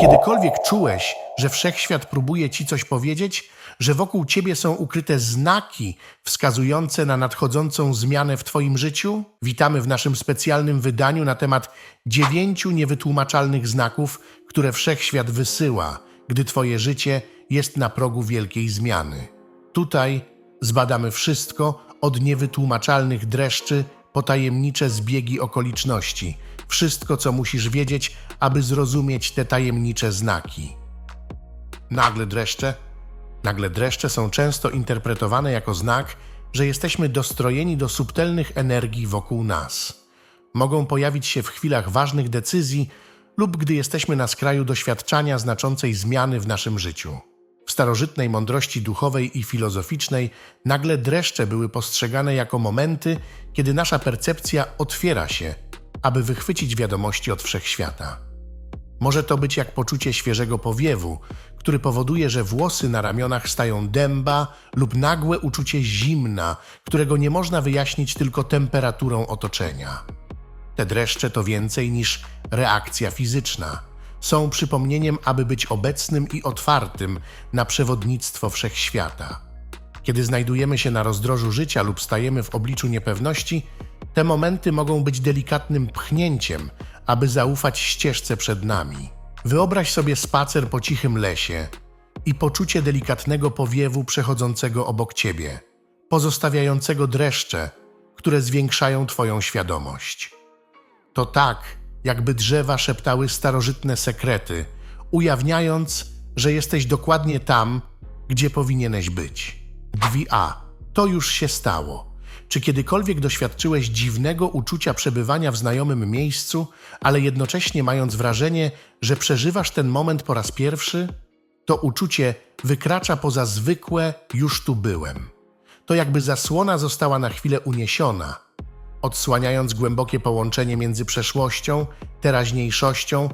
kiedykolwiek czułeś, że wszechświat próbuje ci coś powiedzieć, że wokół ciebie są ukryte znaki wskazujące na nadchodzącą zmianę w twoim życiu? Witamy w naszym specjalnym wydaniu na temat dziewięciu niewytłumaczalnych znaków, które wszechświat wysyła, gdy twoje życie jest na progu wielkiej zmiany. Tutaj zbadamy wszystko od niewytłumaczalnych dreszczy po tajemnicze zbiegi okoliczności. Wszystko, co musisz wiedzieć, aby zrozumieć te tajemnicze znaki. Nagle dreszcze? Nagle dreszcze są często interpretowane jako znak, że jesteśmy dostrojeni do subtelnych energii wokół nas. Mogą pojawić się w chwilach ważnych decyzji lub gdy jesteśmy na skraju doświadczania znaczącej zmiany w naszym życiu. W starożytnej mądrości duchowej i filozoficznej nagle dreszcze były postrzegane jako momenty, kiedy nasza percepcja otwiera się, aby wychwycić wiadomości od wszechświata. Może to być jak poczucie świeżego powiewu, który powoduje, że włosy na ramionach stają dęba, lub nagłe uczucie zimna, którego nie można wyjaśnić tylko temperaturą otoczenia. Te dreszcze to więcej niż reakcja fizyczna. Są przypomnieniem, aby być obecnym i otwartym na przewodnictwo wszechświata. Kiedy znajdujemy się na rozdrożu życia lub stajemy w obliczu niepewności, te momenty mogą być delikatnym pchnięciem, aby zaufać ścieżce przed nami. Wyobraź sobie spacer po cichym lesie i poczucie delikatnego powiewu przechodzącego obok ciebie, pozostawiającego dreszcze, które zwiększają Twoją świadomość. To tak, jakby drzewa szeptały starożytne sekrety, ujawniając, że jesteś dokładnie tam, gdzie powinieneś być. Drzwi A. To już się stało. Czy kiedykolwiek doświadczyłeś dziwnego uczucia przebywania w znajomym miejscu, ale jednocześnie mając wrażenie, że przeżywasz ten moment po raz pierwszy? To uczucie wykracza poza zwykłe już tu byłem. To jakby zasłona została na chwilę uniesiona, odsłaniając głębokie połączenie między przeszłością, teraźniejszością,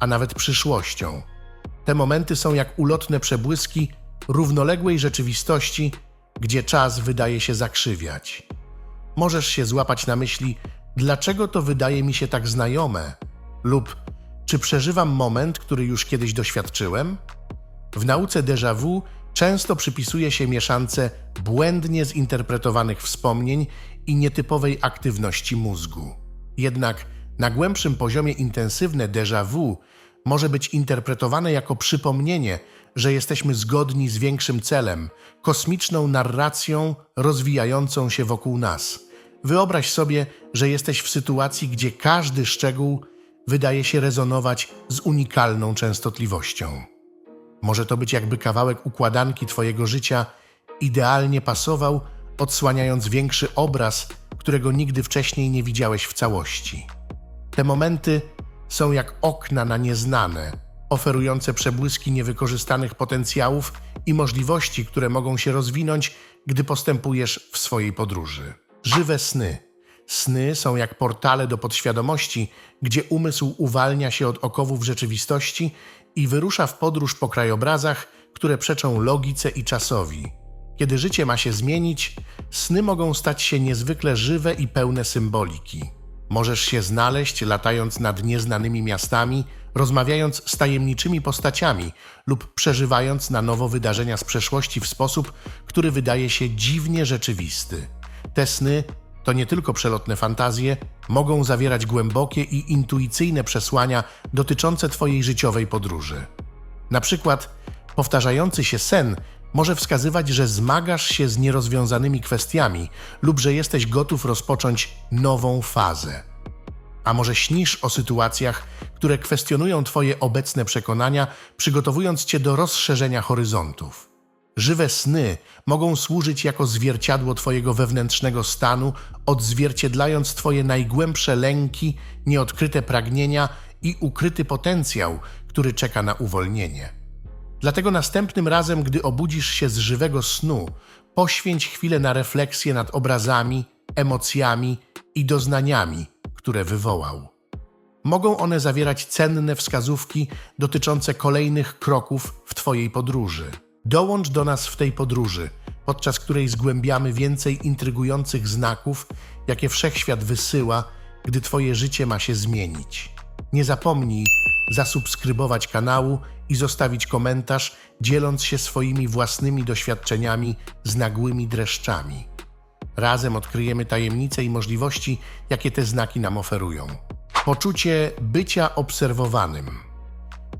a nawet przyszłością. Te momenty są jak ulotne przebłyski równoległej rzeczywistości, gdzie czas wydaje się zakrzywiać. Możesz się złapać na myśli, dlaczego to wydaje mi się tak znajome, lub czy przeżywam moment, który już kiedyś doświadczyłem? W nauce déjà vu często przypisuje się mieszance błędnie zinterpretowanych wspomnień i nietypowej aktywności mózgu. Jednak na głębszym poziomie intensywne déjà vu może być interpretowane jako przypomnienie, że jesteśmy zgodni z większym celem, kosmiczną narracją rozwijającą się wokół nas. Wyobraź sobie, że jesteś w sytuacji, gdzie każdy szczegół wydaje się rezonować z unikalną częstotliwością. Może to być jakby kawałek układanki Twojego życia idealnie pasował, odsłaniając większy obraz, którego nigdy wcześniej nie widziałeś w całości. Te momenty są jak okna na nieznane, oferujące przebłyski niewykorzystanych potencjałów i możliwości, które mogą się rozwinąć, gdy postępujesz w swojej podróży. Żywe sny. Sny są jak portale do podświadomości, gdzie umysł uwalnia się od okowów rzeczywistości i wyrusza w podróż po krajobrazach, które przeczą logice i czasowi. Kiedy życie ma się zmienić, sny mogą stać się niezwykle żywe i pełne symboliki. Możesz się znaleźć latając nad nieznanymi miastami, rozmawiając z tajemniczymi postaciami lub przeżywając na nowo wydarzenia z przeszłości w sposób, który wydaje się dziwnie rzeczywisty. Te sny to nie tylko przelotne fantazje, mogą zawierać głębokie i intuicyjne przesłania dotyczące Twojej życiowej podróży. Na przykład, powtarzający się sen może wskazywać, że zmagasz się z nierozwiązanymi kwestiami lub że jesteś gotów rozpocząć nową fazę. A może śnisz o sytuacjach, które kwestionują Twoje obecne przekonania, przygotowując Cię do rozszerzenia horyzontów. Żywe sny mogą służyć jako zwierciadło Twojego wewnętrznego stanu, odzwierciedlając Twoje najgłębsze lęki, nieodkryte pragnienia i ukryty potencjał, który czeka na uwolnienie. Dlatego następnym razem, gdy obudzisz się z żywego snu, poświęć chwilę na refleksję nad obrazami, emocjami i doznaniami, które wywołał. Mogą one zawierać cenne wskazówki dotyczące kolejnych kroków w Twojej podróży. Dołącz do nas w tej podróży, podczas której zgłębiamy więcej intrygujących znaków, jakie wszechświat wysyła, gdy Twoje życie ma się zmienić. Nie zapomnij, zasubskrybować kanału i zostawić komentarz, dzieląc się swoimi własnymi doświadczeniami z nagłymi dreszczami. Razem odkryjemy tajemnice i możliwości, jakie te znaki nam oferują. Poczucie bycia obserwowanym.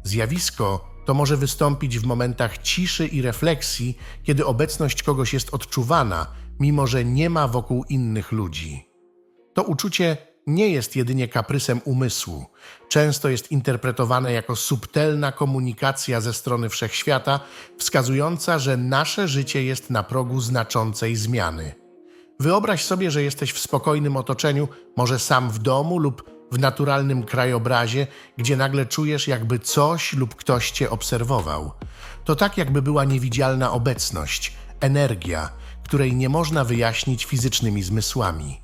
Zjawisko to może wystąpić w momentach ciszy i refleksji, kiedy obecność kogoś jest odczuwana, mimo że nie ma wokół innych ludzi. To uczucie nie jest jedynie kaprysem umysłu. Często jest interpretowane jako subtelna komunikacja ze strony wszechświata, wskazująca, że nasze życie jest na progu znaczącej zmiany. Wyobraź sobie, że jesteś w spokojnym otoczeniu, może sam w domu lub w naturalnym krajobrazie, gdzie nagle czujesz, jakby coś lub ktoś cię obserwował. To tak, jakby była niewidzialna obecność, energia, której nie można wyjaśnić fizycznymi zmysłami.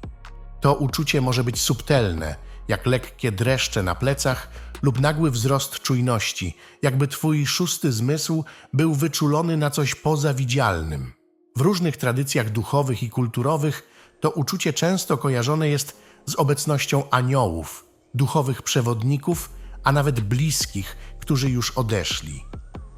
To uczucie może być subtelne, jak lekkie dreszcze na plecach lub nagły wzrost czujności, jakby twój szósty zmysł był wyczulony na coś pozawidzialnym. W różnych tradycjach duchowych i kulturowych to uczucie często kojarzone jest z obecnością aniołów, duchowych przewodników, a nawet bliskich, którzy już odeszli.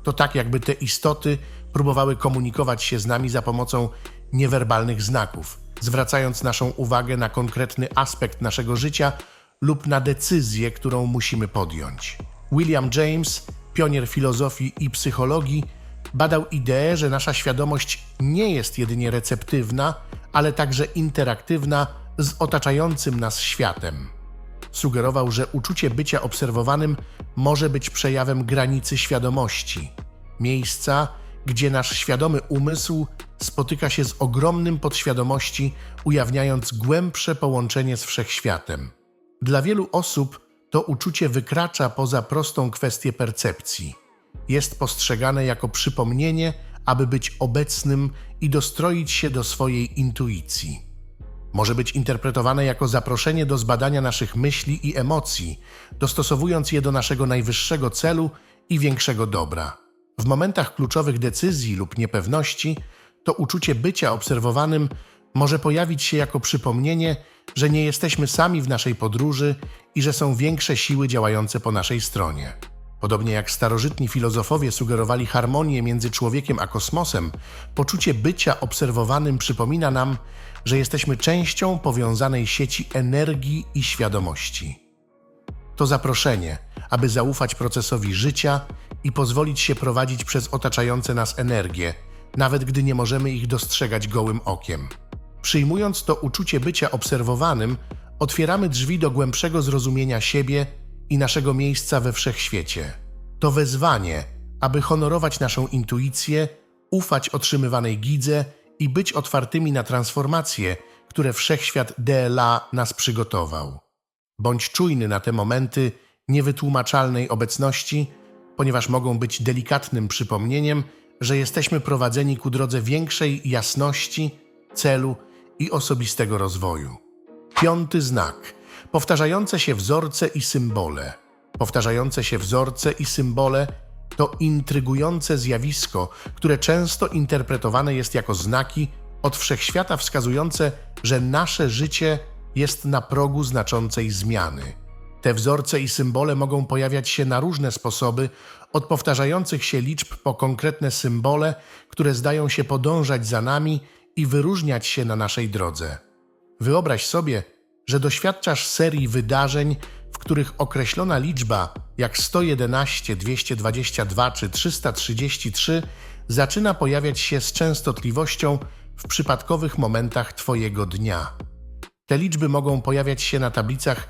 To tak, jakby te istoty próbowały komunikować się z nami za pomocą niewerbalnych znaków, zwracając naszą uwagę na konkretny aspekt naszego życia lub na decyzję, którą musimy podjąć. William James, pionier filozofii i psychologii, badał ideę, że nasza świadomość nie jest jedynie receptywna, ale także interaktywna z otaczającym nas światem. Sugerował, że uczucie bycia obserwowanym może być przejawem granicy świadomości, miejsca, gdzie nasz świadomy umysł spotyka się z ogromnym podświadomości, ujawniając głębsze połączenie z wszechświatem. Dla wielu osób to uczucie wykracza poza prostą kwestię percepcji. Jest postrzegane jako przypomnienie, aby być obecnym i dostroić się do swojej intuicji. Może być interpretowane jako zaproszenie do zbadania naszych myśli i emocji, dostosowując je do naszego najwyższego celu i większego dobra. W momentach kluczowych decyzji lub niepewności, to uczucie bycia obserwowanym może pojawić się jako przypomnienie, że nie jesteśmy sami w naszej podróży i że są większe siły działające po naszej stronie. Podobnie jak starożytni filozofowie sugerowali harmonię między człowiekiem a kosmosem, poczucie bycia obserwowanym przypomina nam, że jesteśmy częścią powiązanej sieci energii i świadomości. To zaproszenie, aby zaufać procesowi życia i pozwolić się prowadzić przez otaczające nas energię, nawet gdy nie możemy ich dostrzegać gołym okiem. Przyjmując to uczucie bycia obserwowanym, otwieramy drzwi do głębszego zrozumienia siebie i naszego miejsca we wszechświecie. To wezwanie, aby honorować naszą intuicję, ufać otrzymywanej gidze i być otwartymi na transformacje, które wszechświat DLA nas przygotował. Bądź czujny na te momenty niewytłumaczalnej obecności, ponieważ mogą być delikatnym przypomnieniem, że jesteśmy prowadzeni ku drodze większej jasności, celu i osobistego rozwoju. Piąty znak. Powtarzające się wzorce i symbole. Powtarzające się wzorce i symbole to intrygujące zjawisko, które często interpretowane jest jako znaki od wszechświata wskazujące, że nasze życie jest na progu znaczącej zmiany. Te wzorce i symbole mogą pojawiać się na różne sposoby, od powtarzających się liczb po konkretne symbole, które zdają się podążać za nami i wyróżniać się na naszej drodze. Wyobraź sobie, że doświadczasz serii wydarzeń, w których określona liczba, jak 111, 222 czy 333, zaczyna pojawiać się z częstotliwością w przypadkowych momentach Twojego dnia. Te liczby mogą pojawiać się na tablicach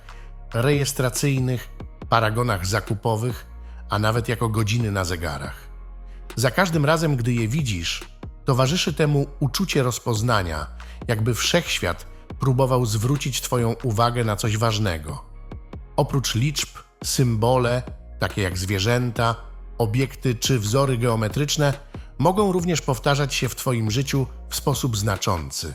rejestracyjnych, paragonach zakupowych, a nawet jako godziny na zegarach. Za każdym razem, gdy je widzisz, towarzyszy temu uczucie rozpoznania, jakby wszechświat próbował zwrócić Twoją uwagę na coś ważnego. Oprócz liczb, symbole, takie jak zwierzęta, obiekty czy wzory geometryczne, mogą również powtarzać się w Twoim życiu w sposób znaczący.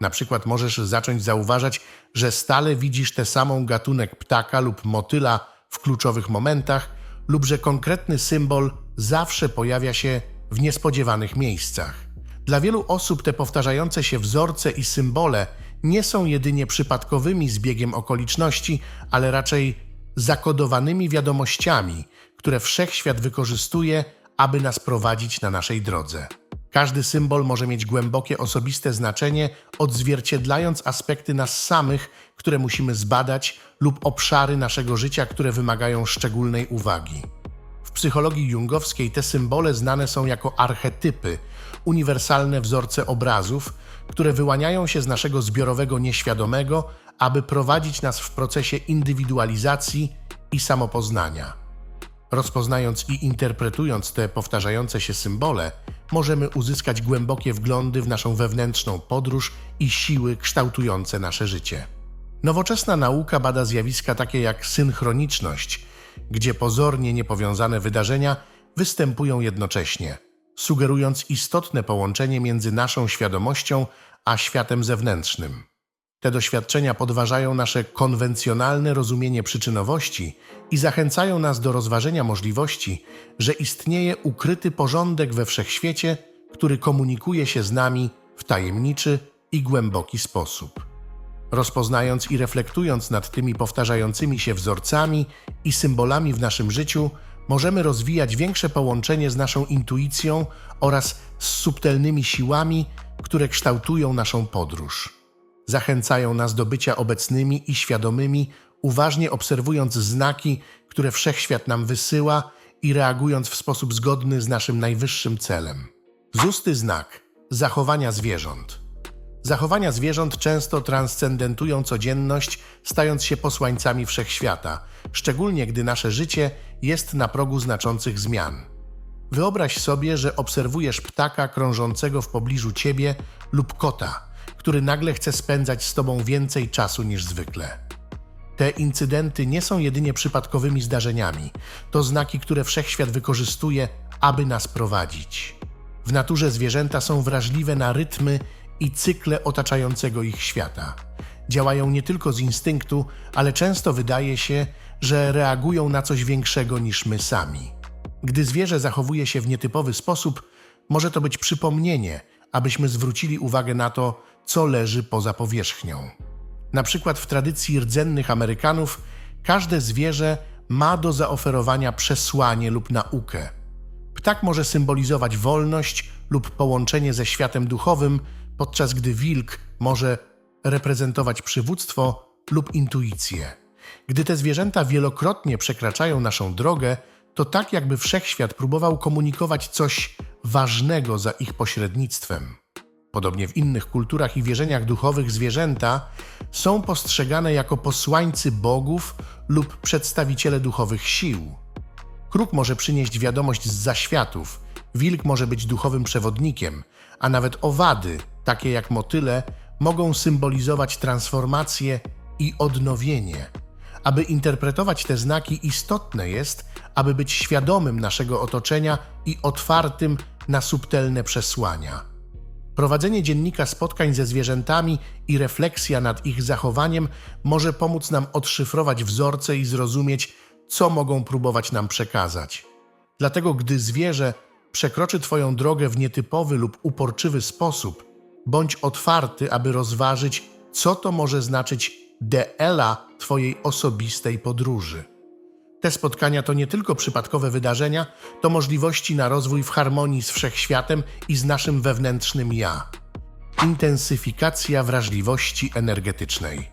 Na przykład możesz zacząć zauważać, że stale widzisz tę samą gatunek ptaka lub motyla w kluczowych momentach, lub że konkretny symbol zawsze pojawia się w niespodziewanych miejscach. Dla wielu osób te powtarzające się wzorce i symbole nie są jedynie przypadkowymi zbiegiem okoliczności, ale raczej zakodowanymi wiadomościami, które wszechświat wykorzystuje, aby nas prowadzić na naszej drodze. Każdy symbol może mieć głębokie osobiste znaczenie, odzwierciedlając aspekty nas samych, które musimy zbadać, lub obszary naszego życia, które wymagają szczególnej uwagi. W psychologii jungowskiej te symbole znane są jako archetypy, uniwersalne wzorce obrazów, które wyłaniają się z naszego zbiorowego nieświadomego, aby prowadzić nas w procesie indywidualizacji i samopoznania. Rozpoznając i interpretując te powtarzające się symbole, możemy uzyskać głębokie wglądy w naszą wewnętrzną podróż i siły kształtujące nasze życie. Nowoczesna nauka bada zjawiska takie jak synchroniczność, gdzie pozornie niepowiązane wydarzenia występują jednocześnie, sugerując istotne połączenie między naszą świadomością a światem zewnętrznym. Te doświadczenia podważają nasze konwencjonalne rozumienie przyczynowości i zachęcają nas do rozważenia możliwości, że istnieje ukryty porządek we wszechświecie, który komunikuje się z nami w tajemniczy i głęboki sposób. Rozpoznając i reflektując nad tymi powtarzającymi się wzorcami i symbolami w naszym życiu, możemy rozwijać większe połączenie z naszą intuicją oraz z subtelnymi siłami, które kształtują naszą podróż zachęcają nas do bycia obecnymi i świadomymi, uważnie obserwując znaki, które wszechświat nam wysyła i reagując w sposób zgodny z naszym najwyższym celem. Zusty znak zachowania zwierząt. Zachowania zwierząt często transcendentują codzienność, stając się posłańcami wszechświata, szczególnie gdy nasze życie jest na progu znaczących zmian. Wyobraź sobie, że obserwujesz ptaka krążącego w pobliżu ciebie lub kota, który nagle chce spędzać z tobą więcej czasu niż zwykle. Te incydenty nie są jedynie przypadkowymi zdarzeniami, to znaki, które wszechświat wykorzystuje, aby nas prowadzić. W naturze zwierzęta są wrażliwe na rytmy i cykle otaczającego ich świata. Działają nie tylko z instynktu, ale często wydaje się, że reagują na coś większego niż my sami. Gdy zwierzę zachowuje się w nietypowy sposób, może to być przypomnienie, abyśmy zwrócili uwagę na to, co leży poza powierzchnią. Na przykład w tradycji rdzennych Amerykanów każde zwierzę ma do zaoferowania przesłanie lub naukę. Ptak może symbolizować wolność lub połączenie ze światem duchowym, podczas gdy wilk może reprezentować przywództwo lub intuicję. Gdy te zwierzęta wielokrotnie przekraczają naszą drogę, to tak jakby wszechświat próbował komunikować coś ważnego za ich pośrednictwem. Podobnie w innych kulturach i wierzeniach duchowych zwierzęta są postrzegane jako posłańcy bogów lub przedstawiciele duchowych sił. Kruk może przynieść wiadomość z zaświatów, wilk może być duchowym przewodnikiem, a nawet owady, takie jak motyle, mogą symbolizować transformację i odnowienie. Aby interpretować te znaki, istotne jest, aby być świadomym naszego otoczenia i otwartym na subtelne przesłania. Prowadzenie dziennika spotkań ze zwierzętami i refleksja nad ich zachowaniem może pomóc nam odszyfrować wzorce i zrozumieć, co mogą próbować nam przekazać. Dlatego, gdy zwierzę przekroczy Twoją drogę w nietypowy lub uporczywy sposób, bądź otwarty, aby rozważyć, co to może znaczyć deela Twojej osobistej podróży. Te spotkania to nie tylko przypadkowe wydarzenia, to możliwości na rozwój w harmonii z wszechświatem i z naszym wewnętrznym ja. Intensyfikacja wrażliwości energetycznej.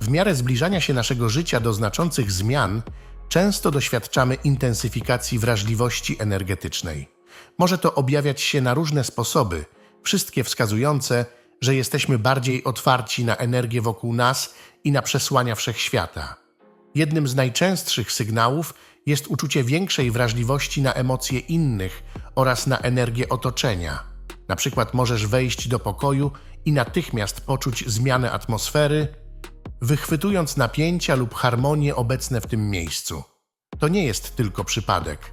W miarę zbliżania się naszego życia do znaczących zmian, często doświadczamy intensyfikacji wrażliwości energetycznej. Może to objawiać się na różne sposoby, wszystkie wskazujące, że jesteśmy bardziej otwarci na energię wokół nas i na przesłania wszechświata. Jednym z najczęstszych sygnałów jest uczucie większej wrażliwości na emocje innych oraz na energię otoczenia. Na przykład możesz wejść do pokoju i natychmiast poczuć zmianę atmosfery, wychwytując napięcia lub harmonię obecne w tym miejscu. To nie jest tylko przypadek.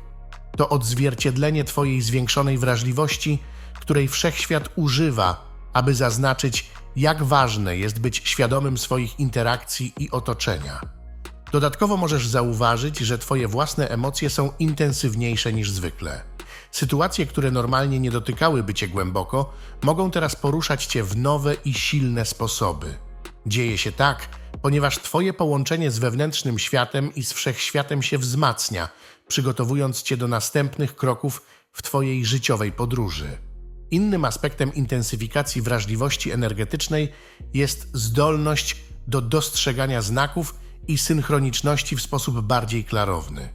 To odzwierciedlenie Twojej zwiększonej wrażliwości, której wszechświat używa, aby zaznaczyć, jak ważne jest być świadomym swoich interakcji i otoczenia. Dodatkowo możesz zauważyć, że Twoje własne emocje są intensywniejsze niż zwykle. Sytuacje, które normalnie nie dotykałyby Cię głęboko, mogą teraz poruszać Cię w nowe i silne sposoby. Dzieje się tak, ponieważ Twoje połączenie z wewnętrznym światem i z wszechświatem się wzmacnia, przygotowując Cię do następnych kroków w Twojej życiowej podróży. Innym aspektem intensyfikacji wrażliwości energetycznej jest zdolność do dostrzegania znaków i synchroniczności w sposób bardziej klarowny.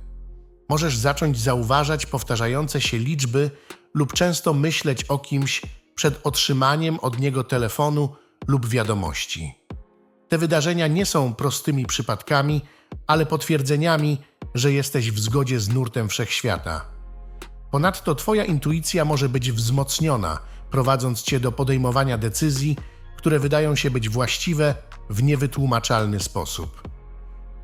Możesz zacząć zauważać powtarzające się liczby lub często myśleć o kimś przed otrzymaniem od niego telefonu lub wiadomości. Te wydarzenia nie są prostymi przypadkami, ale potwierdzeniami, że jesteś w zgodzie z nurtem wszechświata. Ponadto Twoja intuicja może być wzmocniona, prowadząc Cię do podejmowania decyzji, które wydają się być właściwe w niewytłumaczalny sposób.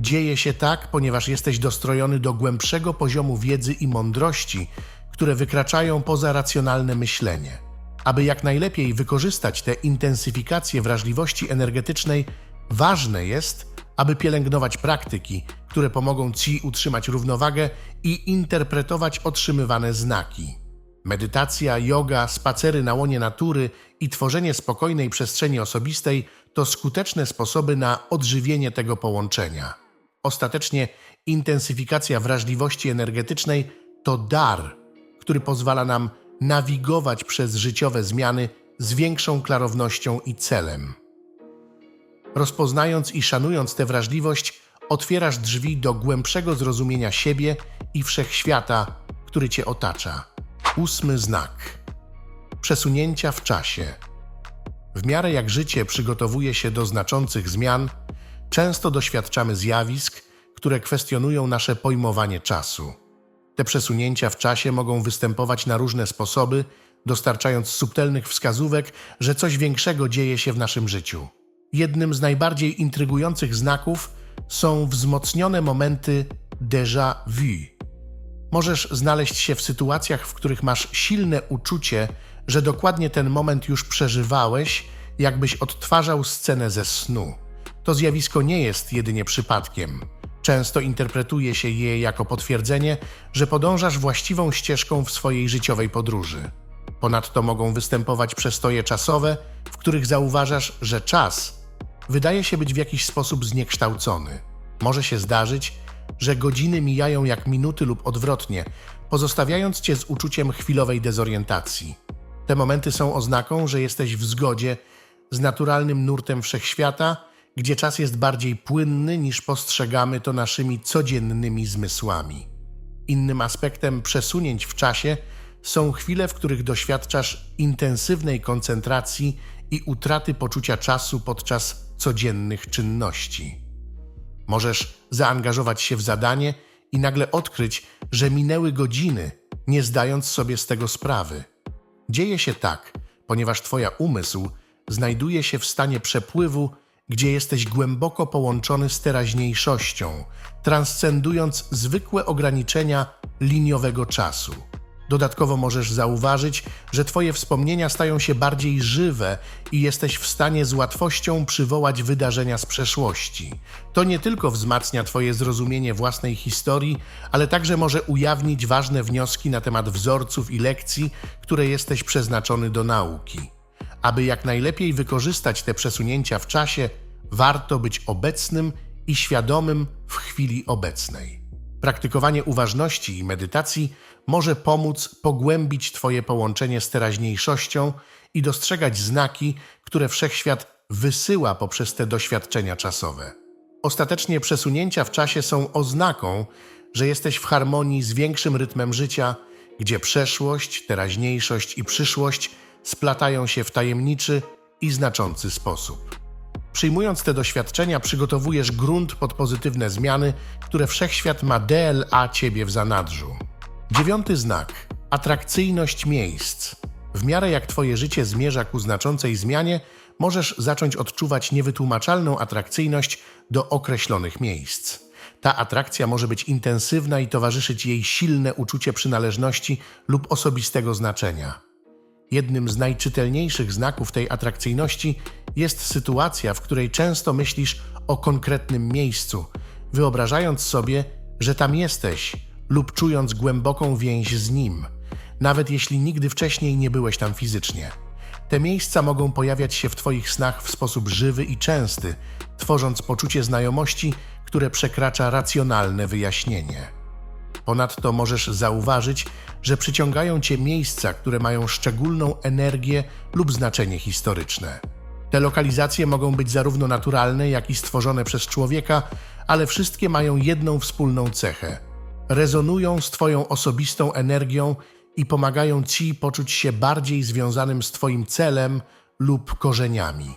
Dzieje się tak, ponieważ jesteś dostrojony do głębszego poziomu wiedzy i mądrości, które wykraczają poza racjonalne myślenie. Aby jak najlepiej wykorzystać tę intensyfikację wrażliwości energetycznej, ważne jest, aby pielęgnować praktyki, które pomogą Ci utrzymać równowagę i interpretować otrzymywane znaki. Medytacja, yoga, spacery na łonie natury i tworzenie spokojnej przestrzeni osobistej to skuteczne sposoby na odżywienie tego połączenia. Ostatecznie intensyfikacja wrażliwości energetycznej to dar, który pozwala nam nawigować przez życiowe zmiany z większą klarownością i celem. Rozpoznając i szanując tę wrażliwość, otwierasz drzwi do głębszego zrozumienia siebie i wszechświata, który cię otacza. Ósmy znak. Przesunięcia w czasie. W miarę jak życie przygotowuje się do znaczących zmian, często doświadczamy zjawisk, które kwestionują nasze pojmowanie czasu. Te przesunięcia w czasie mogą występować na różne sposoby, dostarczając subtelnych wskazówek, że coś większego dzieje się w naszym życiu. Jednym z najbardziej intrygujących znaków są wzmocnione momenty déjà vu. Możesz znaleźć się w sytuacjach, w których masz silne uczucie, że dokładnie ten moment już przeżywałeś, jakbyś odtwarzał scenę ze snu. To zjawisko nie jest jedynie przypadkiem. Często interpretuje się je jako potwierdzenie, że podążasz właściwą ścieżką w swojej życiowej podróży. Ponadto mogą występować przestoje czasowe, w których zauważasz, że czas wydaje się być w jakiś sposób zniekształcony. Może się zdarzyć, że godziny mijają jak minuty lub odwrotnie, pozostawiając cię z uczuciem chwilowej dezorientacji. Te momenty są oznaką, że jesteś w zgodzie z naturalnym nurtem wszechświata, gdzie czas jest bardziej płynny niż postrzegamy to naszymi codziennymi zmysłami. Innym aspektem przesunięć w czasie są chwile, w których doświadczasz intensywnej koncentracji i utraty poczucia czasu podczas codziennych czynności. Możesz zaangażować się w zadanie i nagle odkryć, że minęły godziny, nie zdając sobie z tego sprawy. Dzieje się tak, ponieważ Twoja umysł znajduje się w stanie przepływu, gdzie jesteś głęboko połączony z teraźniejszością, transcendując zwykłe ograniczenia liniowego czasu. Dodatkowo możesz zauważyć, że Twoje wspomnienia stają się bardziej żywe i jesteś w stanie z łatwością przywołać wydarzenia z przeszłości. To nie tylko wzmacnia Twoje zrozumienie własnej historii, ale także może ujawnić ważne wnioski na temat wzorców i lekcji, które jesteś przeznaczony do nauki. Aby jak najlepiej wykorzystać te przesunięcia w czasie, warto być obecnym i świadomym w chwili obecnej. Praktykowanie uważności i medytacji może pomóc pogłębić Twoje połączenie z teraźniejszością i dostrzegać znaki, które wszechświat wysyła poprzez te doświadczenia czasowe. Ostatecznie przesunięcia w czasie są oznaką, że jesteś w harmonii z większym rytmem życia, gdzie przeszłość, teraźniejszość i przyszłość splatają się w tajemniczy i znaczący sposób. Przyjmując te doświadczenia, przygotowujesz grunt pod pozytywne zmiany, które wszechświat ma DLA ciebie w zanadrzu. Dziewiąty znak atrakcyjność miejsc. W miarę jak Twoje życie zmierza ku znaczącej zmianie, możesz zacząć odczuwać niewytłumaczalną atrakcyjność do określonych miejsc. Ta atrakcja może być intensywna i towarzyszyć jej silne uczucie przynależności lub osobistego znaczenia. Jednym z najczytelniejszych znaków tej atrakcyjności jest sytuacja, w której często myślisz o konkretnym miejscu, wyobrażając sobie, że tam jesteś lub czując głęboką więź z nim, nawet jeśli nigdy wcześniej nie byłeś tam fizycznie. Te miejsca mogą pojawiać się w Twoich snach w sposób żywy i częsty, tworząc poczucie znajomości, które przekracza racjonalne wyjaśnienie. Ponadto możesz zauważyć, że przyciągają Cię miejsca, które mają szczególną energię lub znaczenie historyczne. Te lokalizacje mogą być zarówno naturalne, jak i stworzone przez człowieka, ale wszystkie mają jedną wspólną cechę. Rezonują z Twoją osobistą energią i pomagają Ci poczuć się bardziej związanym z Twoim celem lub korzeniami.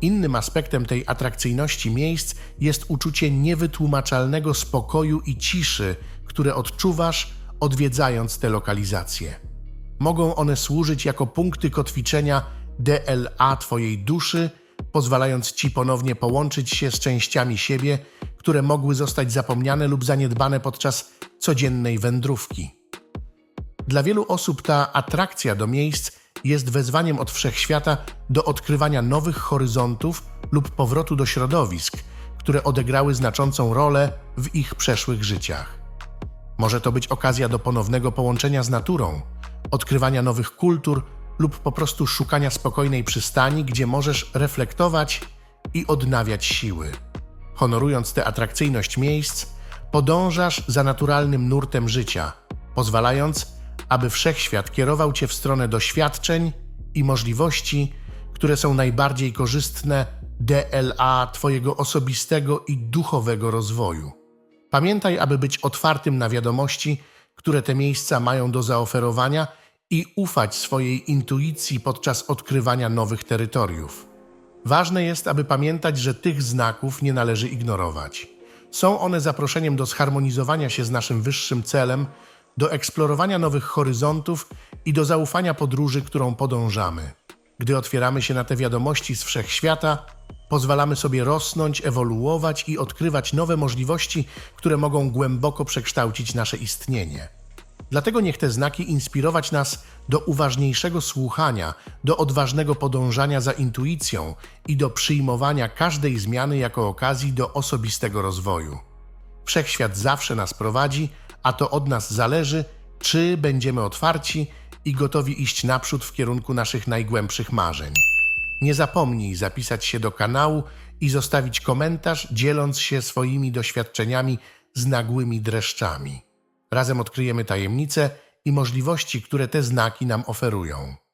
Innym aspektem tej atrakcyjności miejsc jest uczucie niewytłumaczalnego spokoju i ciszy, które odczuwasz, odwiedzając te lokalizacje. Mogą one służyć jako punkty kotwiczenia DLA Twojej duszy, pozwalając Ci ponownie połączyć się z częściami siebie, które mogły zostać zapomniane lub zaniedbane podczas codziennej wędrówki. Dla wielu osób ta atrakcja do miejsc jest wezwaniem od wszechświata do odkrywania nowych horyzontów lub powrotu do środowisk, które odegrały znaczącą rolę w ich przeszłych życiach. Może to być okazja do ponownego połączenia z naturą, odkrywania nowych kultur lub po prostu szukania spokojnej przystani, gdzie możesz reflektować i odnawiać siły. Honorując tę atrakcyjność miejsc, podążasz za naturalnym nurtem życia, pozwalając, aby wszechświat kierował cię w stronę doświadczeń i możliwości, które są najbardziej korzystne DLA Twojego osobistego i duchowego rozwoju. Pamiętaj, aby być otwartym na wiadomości, które te miejsca mają do zaoferowania i ufać swojej intuicji podczas odkrywania nowych terytoriów. Ważne jest, aby pamiętać, że tych znaków nie należy ignorować. Są one zaproszeniem do zharmonizowania się z naszym wyższym celem, do eksplorowania nowych horyzontów i do zaufania podróży, którą podążamy. Gdy otwieramy się na te wiadomości z wszechświata, pozwalamy sobie rosnąć, ewoluować i odkrywać nowe możliwości, które mogą głęboko przekształcić nasze istnienie. Dlatego niech te znaki inspirować nas do uważniejszego słuchania, do odważnego podążania za intuicją i do przyjmowania każdej zmiany jako okazji do osobistego rozwoju. Wszechświat zawsze nas prowadzi, a to od nas zależy, czy będziemy otwarci i gotowi iść naprzód w kierunku naszych najgłębszych marzeń. Nie zapomnij zapisać się do kanału i zostawić komentarz, dzieląc się swoimi doświadczeniami z nagłymi dreszczami. Razem odkryjemy tajemnice i możliwości, które te znaki nam oferują.